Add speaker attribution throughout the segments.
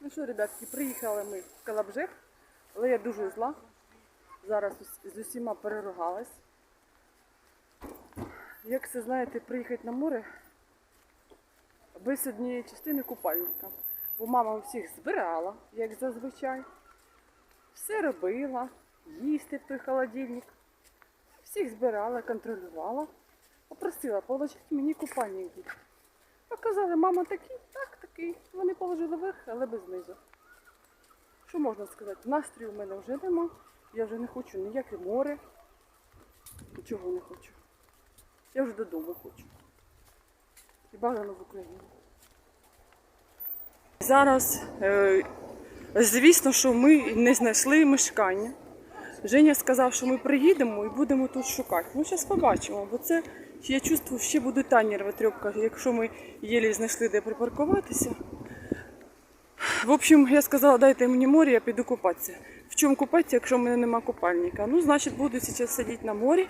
Speaker 1: Ну що, ребятки, приїхали ми в Калабжех, але я дуже зла. Зараз з усіма переругалась. Як це знаєте, приїхати на море без однієї частини купальника. Бо мама усіх збирала, як зазвичай. Все робила, їсти в той холодильник. Всіх збирала, контролювала. Попросила положити мені купальник. Показали, мама такий, так, такий. Вони положили вверх, але без низу. Що можна сказати? Настрію в мене вже нема. Я вже не хочу ніяке море. Нічого не хочу. Я вже додому хочу. І бажано в Україну. Зараз, е, звісно, що ми не знайшли мешкання. Женя сказав, що ми приїдемо і будемо тут шукати. Ну, зараз побачимо, бо це я чувствую, ще буде та нервотрепка, якщо ми єлі знайшли де припаркуватися. В общем, я сказала, дайте мені море, я піду купатися. В чому купатися, якщо в мене нема купальника? Ну, значить, буду зараз сидіти на морі.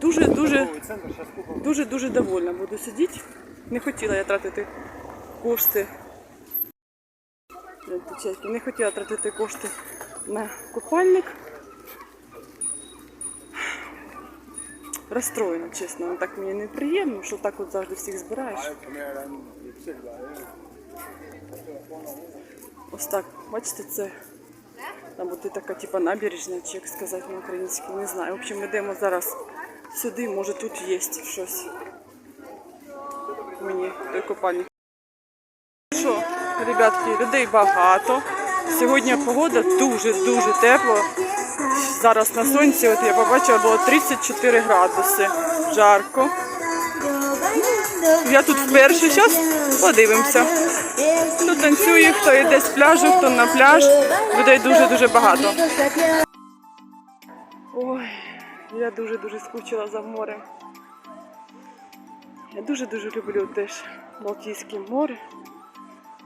Speaker 1: Дуже, дуже,
Speaker 2: центр сейчас купим.
Speaker 1: дуже, дуже довольна буду сидіти. Не хотіла я тратити кошти. Не хотіла тратити кошти на купальник. Розстроєна, чесно. Так мені неприємно, що так от завжди всіх збираєш. Ось так, бачите, це там буде така типа набережна, чи як сказати на українській, не знаю. В общем, йдемо зараз сюди, може тут є щось. Мені той купальник. Що, ребятки, людей багато. Сьогодні погода дуже-дуже тепло. Зараз на сонці, от я побачила, було 34 градуси. Жарко. Я тут вперше, зараз подивимося. Хто танцює, хто йде з пляжу, хто на пляж. Людей дуже-дуже багато. Ой, я дуже-дуже скучила за морем. Я дуже-дуже люблю теж Балтійське море.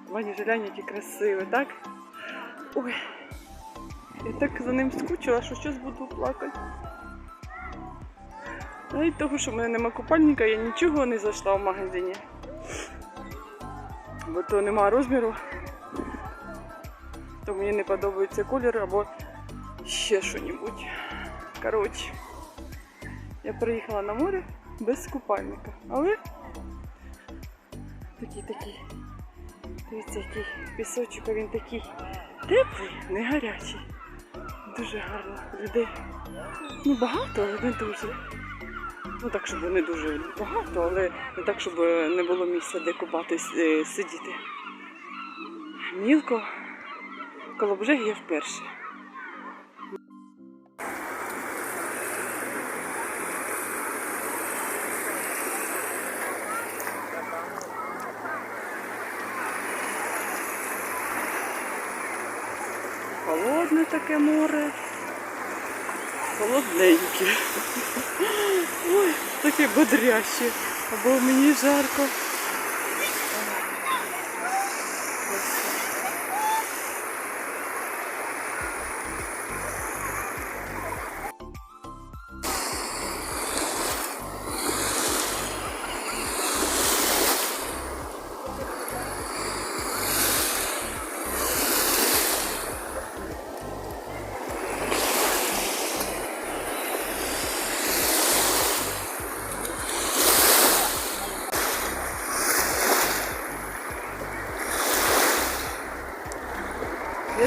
Speaker 1: Вані Желянь, які красиві, так? Ой, я так за ним скучила, що щось буду плакати. Навіть того, що в мене нема купальника, я нічого не зайшла в магазині. Бо то нема розміру, то мені не подобається колір або ще що-небудь. Коротше, я приїхала на море без купальника. Але такий такий. Дивіться, який пісочок, а він такий теплий, не гарячий. Дуже гарно. Людей. Ну багато, але не дуже. Ну так, щоб не дуже багато, але не так, щоб не було місця, де купатись, е, сидіти. Мілко, коло бжег я вперше. Таке море. Холодненьке. Ой, таке бодряще. Або мені жарко.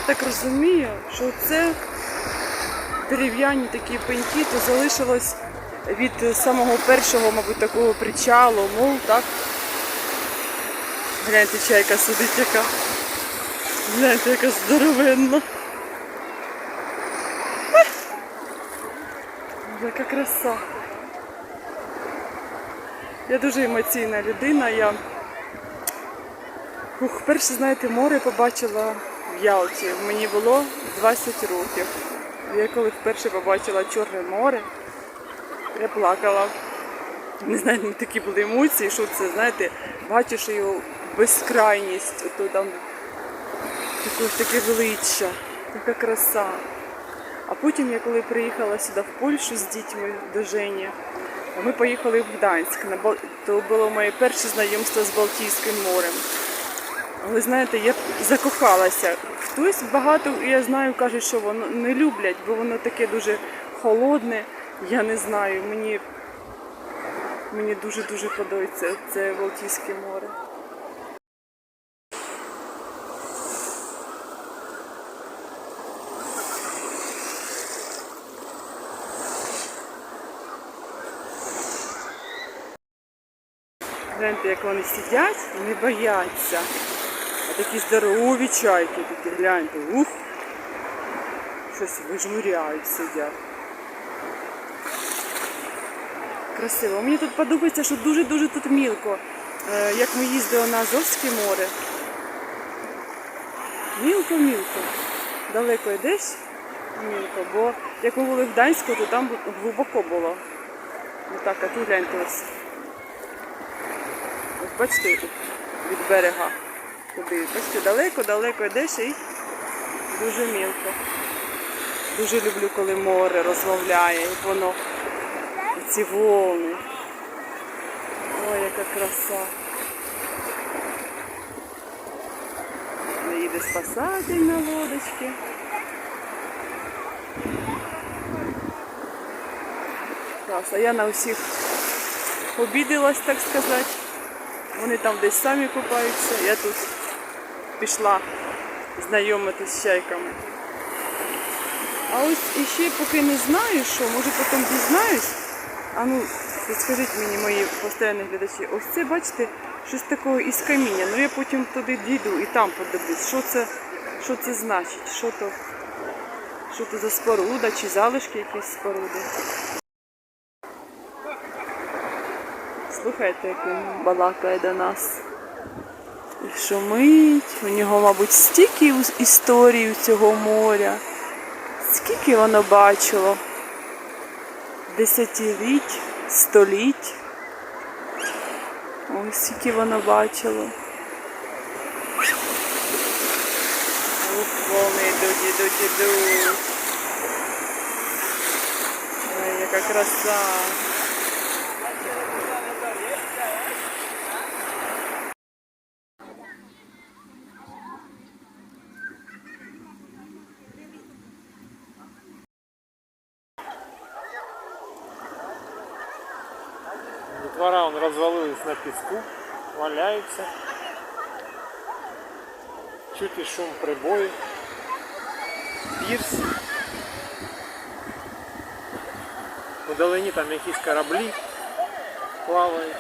Speaker 1: Так розумію, що це дерев'яні такі пеньки, то залишилось від самого першого, мабуть, такого причалу, мов, так? Гляньте, чайка сидить яка. Гляньте, яка здоровенна. Яка краса. Я дуже емоційна людина. Я Ух, перше, знаєте, море побачила в Ялті. Мені було 20 років. Я коли вперше побачила Чорне море, я плакала. Не знаю, ну, такі були емоції, що це, знаєте, бачиш його безкрайність, ото там таке, таке величчя, така краса. А потім я коли приїхала сюди в Польщу з дітьми до Жені, ми поїхали в Гданськ. То було моє перше знайомство з Балтійським морем. Але знаєте, я закохалася. Хтось багато, я знаю, каже, що воно не люблять, бо воно таке дуже холодне. Я не знаю. Мені, мені дуже-дуже подобається це Балтійське море. Гляньте, як вони сидять не бояться. Такі здорові чайки такі, гляньте. Ух! Щось вижмуряють, сидять. Красиво. Мені тут подобається, що дуже-дуже тут мілко. Е, Як ми їздили на Азовське море. Мілко-мілко. Далеко йдеш мілко, бо як ми були в Гданську, то там глибоко було. Отак, а тут гляньте ось. Ось бачите, тут від берега туди. Бачите, далеко-далеко йдеш і дуже мілко. Дуже люблю, коли море розмовляє, як воно ці волни. Ой, яка краса. Їде спасатель на лодочці. Клас, я на усіх обідалась, так сказати. Вони там десь самі купаються, я тут пішла знайомитись з чайками. А ось іще поки не знаю, що, може потім дізнаюсь. А ну, скажіть мені, мої постійні глядачі, ось це, бачите, щось такого із каміння. Ну я потім туди дійду і там подивлюсь, що це, що це значить, що то, що то за споруда чи залишки якісь споруди. Слухайте, як він балакає до нас. Шумить. У нього, мабуть, стільки історій цього моря. Скільки воно бачило? Десятиліть, століть. Ось скільки воно бачило. Волни йдуть, йдуть, йдуть. Ой, яка краса.
Speaker 2: Он на песку, валяются. Чуть и шум прибою. Пірс. Удалені там якісь кораблі плавають.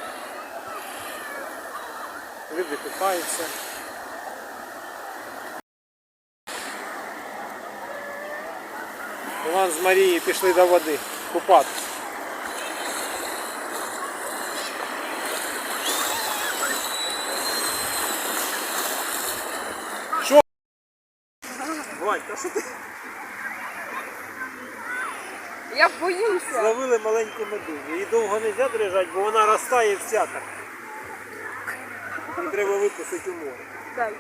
Speaker 2: Люди купаються. Іван з Марією пішли до води купатися. Що ти
Speaker 1: Я боюся.
Speaker 2: зловили маленьку медузу? Її довго не можна держати, бо вона розтає вся так. Її треба випустити у море.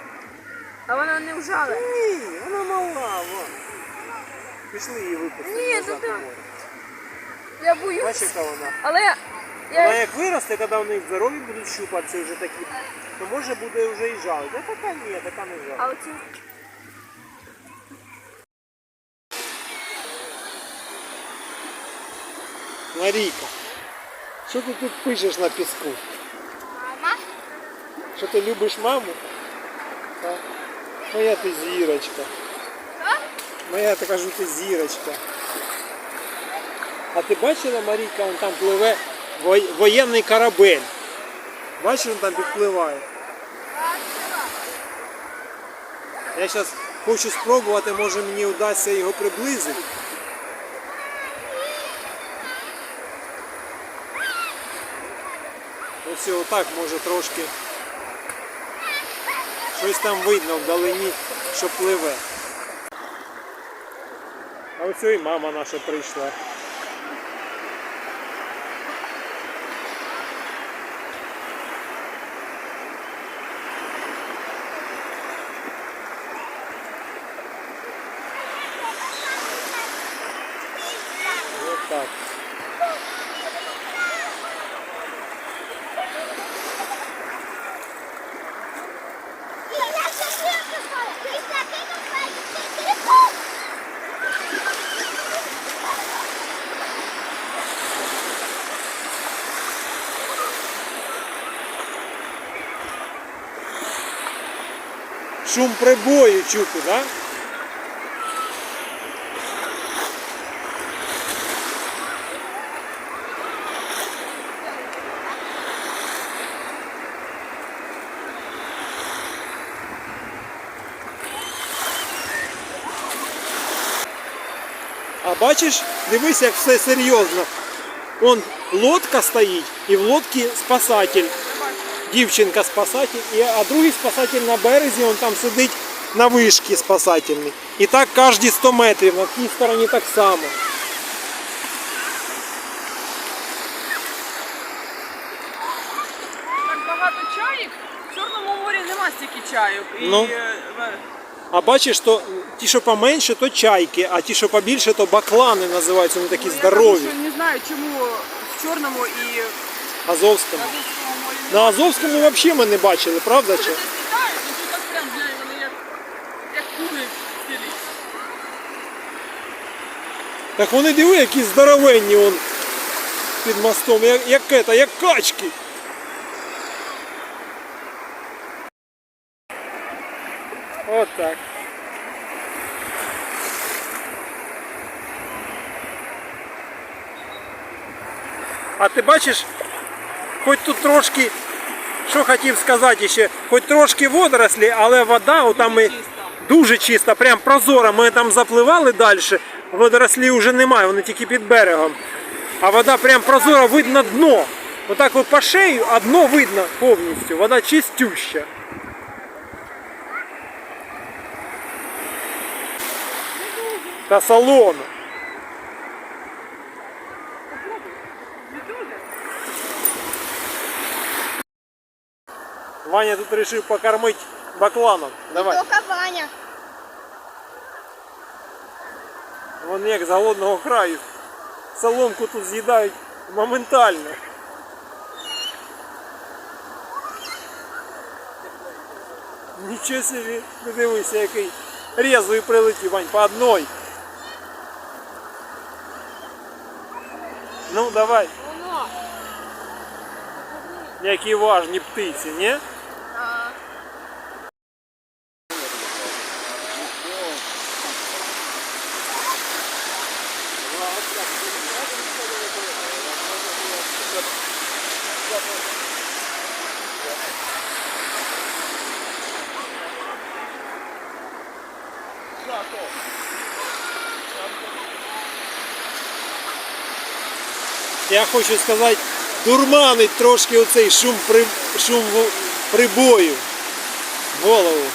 Speaker 3: А вона не вжала.
Speaker 2: Ні, вона мала, вон. Пішли її випустити
Speaker 3: Ні,
Speaker 2: назад у море.
Speaker 3: Я.
Speaker 2: Бачиш, яка вона?
Speaker 3: Але я,
Speaker 2: Вона
Speaker 3: я
Speaker 2: як виросте, коли вони здорові будуть щупатися вже такі, то може буде вже і жалити. А така ні, така не жалить.
Speaker 3: а оці
Speaker 2: Марійка, що ти тут пишеш на піску?
Speaker 3: Мама?
Speaker 2: Що ти любиш маму? Так. Моя ти зірочка. Моя та кажу, ти зірочка. А ти бачила, Марійка, он там пливе воєнний корабель. Бачиш, він там підпливає. Я зараз хочу спробувати, може мені вдасться його приблизити. Ось його так може трошки. Щось там видно вдалині, що пливе. А ось і мама наша прийшла. Так. Шум прибою чути, да? А бачиш, дивись, як все серйозно. Вон лодка стоїть, і в лодці спасатель. Дівчинка спасатель, а другий спасатель на березі, він там сидить на вишці спасательний. І так кожні 100 метрів, на тій стороні так само.
Speaker 1: Так багато чаїв. В Чорному морі нема стільки чайок. І,
Speaker 2: Ну.
Speaker 1: е, е,
Speaker 2: А бачиш, то ті, що поменше, то чайки, а ті, що побільше, то баклани називаються, вони такі
Speaker 1: ну, Я
Speaker 2: здорові.
Speaker 1: кажу, не знаю, чому в Чорному і
Speaker 2: Азовському. На Азовському взагалі ми не бачили, правда? Чи?
Speaker 1: Так вони
Speaker 2: диви, які здоровенні он під мостом, як, як, это, як качки. От так. А ти бачиш, хоч тут трошки, що хотів сказати ще, хоч трошки водорослі, але вода отам ми дуже чиста, прям прозора. Ми там запливали далі, водорослі вже немає, вони тільки під берегом. А вода прям прозора, видно дно. Отак от по шею, а дно видно повністю. Вода чистюща. Та салону. Ваня тут вирішив покормити бакланом. Давай.
Speaker 3: Только Ваня.
Speaker 2: Вони як голодного краю. Соломку тут з'їдають моментально. Нічого собі, ти дивися, який резвий прилетів, Вань, по одной. Ну, давай. Які важні птиці, ні? Я хочу сказати, дурманить трошки оцей шум, при... шум прибою в голову.